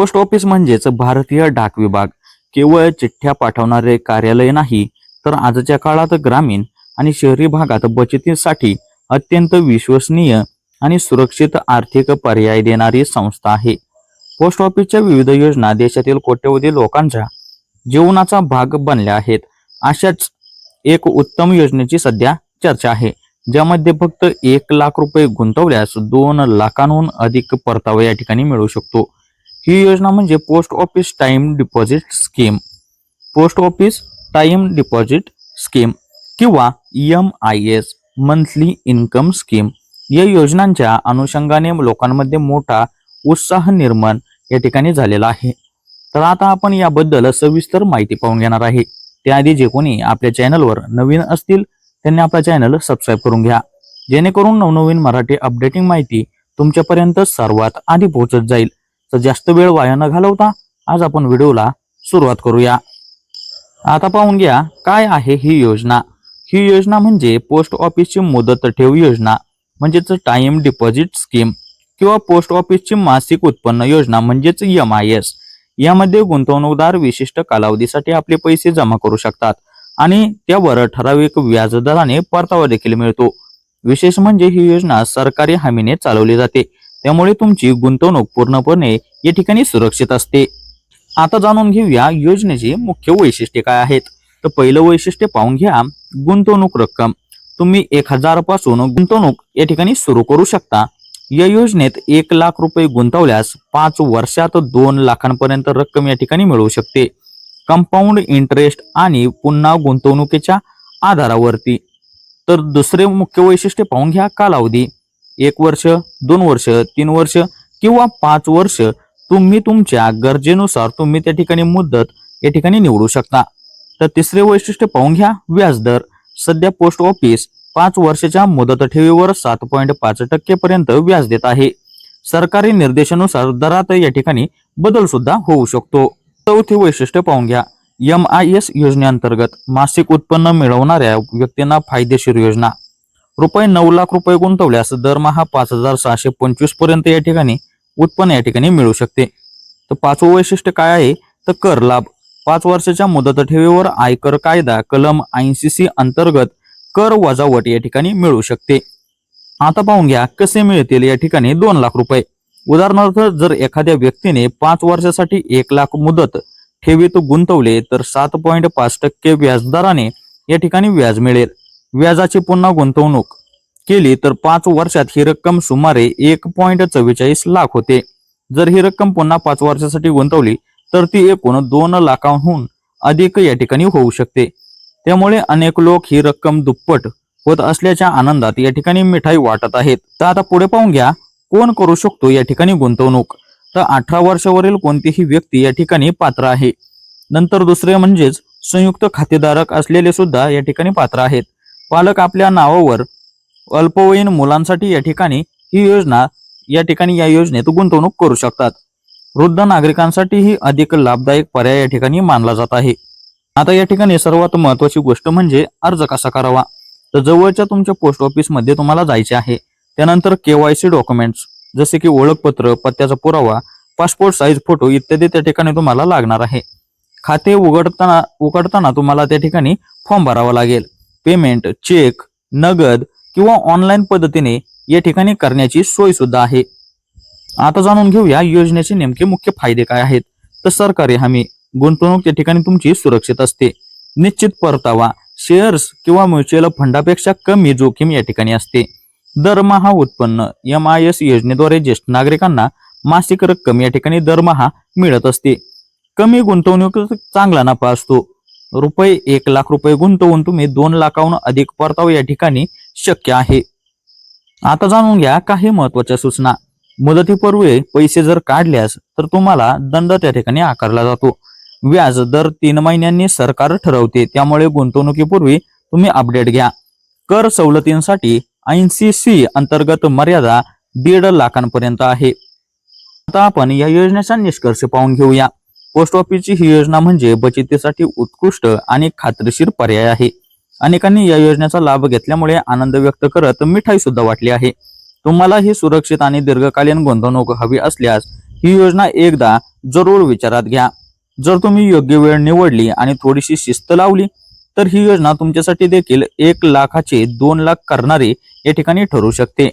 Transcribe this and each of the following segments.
Post office म्हणजेच भारतीय डाक विभाग. केवळ चिठ्ठ्या पाठवणारे कार्यालय नाही तर आजच्या काळात ग्रामीण आणि शहरी भागात बचतीसाठी अत्यंत विश्वसनीय आणि सुरक्षित आर्थिक पर्याय देणारी संस्था आहे. पोस्ट ऑफिसच्या विविध योजना देशातील कोट्यवधी लोकांच्या जीवनाचा भाग बनल्या आहेत. अशाच एक उत्तम योजनेची सध्या चर्चा आहे ज्यामध्ये फक्त एक लाख रुपये गुंतवल्यास दोन लाखांहून अधिक परतावा या ठिकाणी मिळू शकतो. ही योजना म्हणजे post office time deposit scheme. Post office time deposit scheme किंवा M I S monthly income scheme. या योजनांच्या अनुषंगाने लोकांमध्ये मोठा उत्साह निर्माण या ठिकाणी झालेला आहे. तर आता आपण याबद्दल सविस्तर माहिती पाहून घेणार आहे. त्याआधी जे कोणी आपल्या चॅनलवर नवीन असतील त्यांनी आपला चॅनल सबस्क्राईब करून घ्या. जेणेकरून नवनवीन मराठी अपडेटिंग माहिती तुमच्यापर्यंत सर्वात आधी पोहोचत जाईल. तर जास्त वेळ वाया न घालवता आज आपण व्हिडिओला सुरुवात करूया. आता पाहून घ्या काय आहे ही योजना? ही योजना म्हणजे पोस्ट ऑफिसची मुदत ठेव योजना म्हणजेच टाइम डिपॉझिट स्कीम किंवा पोस्ट ऑफिसची मासिक उत्पन्न योजना म्हणजेच एम आय एस. यामध्ये गुंतवणूकदार विशिष्ट कालावधीसाठी आपले पैसे जमा करू शकतात आणि त्यावर ठराविक व्याजदराने परतावा देखील मिळतो. विशेष म्हणजे ही योजना सरकारी हमीने चालवली जाते. त्यामुळे तुमची गुंतवणूक पूर्णपणे या ठिकाणी सुरक्षित असते. आता जाणून घेऊया योजनेची मुख्य वैशिष्ट्ये काय आहेत. तर पहिलं वैशिष्ट्य पाहून घ्या गुंतवणूक रक्कम. तुम्ही एक हजारपासून गुंतवणूक या ठिकाणी सुरू करू शकता. या योजनेत एक लाख रुपये गुंतवल्यास पाच वर्षात दोन लाखांपर्यंत रक्कम या ठिकाणी मिळू शकते. कंपाऊंड इंटरेस्ट आणि पुन्हा गुंतवणुकीच्या आधारावरती. तर दुसरे मुख्य वैशिष्ट्य पाहून घ्या कालावधी. एक वर्ष दोन वर्ष तीन वर्ष किंवा पाच वर्ष तुम्ही तुमच्या गरजेनुसार तुम्ही त्या ठिकाणी मुदत या ठिकाणी निवडू शकता. तर तिसरे वैशिष्ट्य पाहून घ्या व्याजदर. सध्या पोस्ट ऑफिस पाच वर्षाच्या मुदत ठेवीवर सात पॉईंट पाच टक्के पर्यंत व्याज देत आहे. सरकारी निर्देशानुसार दरात या ठिकाणी बदल सुद्धा होऊ शकतो. चौथे वैशिष्ट्य पाहून घ्या एम आय एस योजनेअंतर्गत मासिक उत्पन्न मिळवणाऱ्या व्यक्तींना फायदेशीर योजना. रुपये नऊ लाख रुपये गुंतवल्यास दरमहा पाच हजार सहाशे पंचवीसपर्यंत या ठिकाणी उत्पन्न या ठिकाणी मिळू शकते. तर पाचवं वैशिष्ट्य काय आहे? तर कर लाभ. पाच वर्षाच्या मुदत ठेवीवर आयकर कायदा कलम ऐंशी सी अंतर्गत कर वजावट या ठिकाणी मिळू शकते. आता पाहून घ्या कसे मिळतील या ठिकाणी दोन लाख रुपये? उदाहरणार्थ जर एखाद्या व्यक्तीने पाच वर्षासाठी एक लाख मुदत ठेवीत गुंतवले तर सात पॉईंट पाच टक्के व्याजदराने या ठिकाणी व्याज मिळेल. व्याजाची पुन्हा गुंतवणूक केली तर पाच वर्षात ही रक्कम सुमारे एक पॉईंट चव्वेचाळीस लाख होते. जर ही रक्कम पुन्हा पाच वर्षासाठी गुंतवली तर ती एकूण दोन लाखांहून अधिक या ठिकाणी होऊ शकते. त्यामुळे अनेक लोक ही रक्कम दुप्पट होत असल्याच्या आनंदात या ठिकाणी मिठाई वाटत आहेत. तर आता पुढे पाहून घ्या कोण करू शकतो या ठिकाणी गुंतवणूक? तर अठरा वर्षावरील कोणतीही व्यक्ती या ठिकाणी पात्र आहे. नंतर दुसरे म्हणजेच संयुक्त खातेधारक असलेले सुद्धा या ठिकाणी पात्र आहेत. पालक आपल्या नावावर अल्पवयीन मुलांसाठी या ठिकाणी ही योजना या ठिकाणी या योजनेत गुंतवणूक करू शकतात. वृद्ध नागरिकांसाठीही अधिक लाभदायक पर्याय या ठिकाणी मानला जात आहे. आता या ठिकाणी सर्वात महत्वाची गोष्ट म्हणजे अर्ज कसा करावा? तर जवळच्या तुमच्या पोस्ट ऑफिसमध्ये तुम्हाला जायचे आहे. त्यानंतर केवायसी डॉक्युमेंट्स जसे की ओळखपत्र पत्त्याचा पुरावा पासपोर्ट साईज फोटो इत्यादी त्या ठिकाणी तुम्हाला लागणार आहे. खाते उघडताना उघडताना तुम्हाला त्या ठिकाणी फॉर्म भरावा लागेल. पेमेंट चेक नगद किंवा ऑनलाईन पद्धतीने या ठिकाणी करण्याची सोय सुद्धा आहे. आता जाणून घेऊया योजनेचे नेमके मुख्य फायदे काय आहेत. तर सरकारी हमी गुंतवणूक त्या ठिकाणी तुमची सुरक्षित असते. निश्चित परतावा शेअर्स किंवा म्युच्युअल फंडापेक्षा कमी जोखीम या ठिकाणी असते. दरमहा उत्पन्न एम आय एस योजनेद्वारे ज्येष्ठ नागरिकांना मासिक रक्कम या ठिकाणी दरमहा मिळत असते. कमी गुंतवणूक चांगला नफा असतो. रुपये एक लाख रुपये गुंतवून तुम्ही दोन लाखाहून अधिक परतावा या ठिकाणी शक्य आहे. आता जाणून घ्या काही महत्त्वाच्या सूचना. मुदतीपूर्वी पैसे जर काढल्यास तर तुम्हाला दंड त्या ठिकाणी आकारला जातो. व्याज दर तीन महिन्यांनी सरकार ठरवते त्यामुळे गुंतवणुकीपूर्वी तुम्ही अपडेट घ्या. कर सवलतींसाठी ऐंशी सी अंतर्गत मर्यादा दीड लाखांपर्यंत आहे. आता आपण या योजनेचा निष्कर्ष पाहून घेऊया. पोस्ट ऑफिसची ही योजना म्हणजे बचतीसाठी उत्कृष्ट आणि खात्रीशीर पर्याय आहे. अनेकांनी या योजनेचा लाभ घेतल्यामुळे आनंद व्यक्त करत मिठाई सुद्धा वाटली आहे. तुम्हाला ही सुरक्षित आणि दीर्घकालीन गुंतवणूक हवी असल्यास ही योजना एकदा जरूर विचारात घ्या. जर तुम्ही योग्य वेळ निवडली आणि थोडीशी शिस्त लावली तर ही योजना तुमच्यासाठी देखील एक लाखाचे दोन लाख करणारे या ठिकाणी ठरू शकते.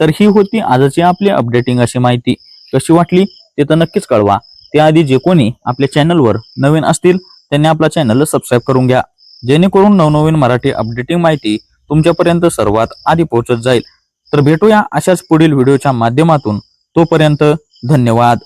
तर ही होती आजची आपली अपडेटिंग अशी माहिती. कशी वाटली ते तर नक्कीच कळवा. त्याआधी जे कोणी आपल्या चॅनलवर नवीन असतील त्यांनी आपला चॅनल सबस्क्राईब करून घ्या. जेणेकरून नवनवीन मराठी अपडेटिंग माहिती तुमच्यापर्यंत सर्वात आधी पोहोचत जाईल. तर भेटूया अशाच पुढील व्हिडिओच्या माध्यमातून. तोपर्यंत धन्यवाद.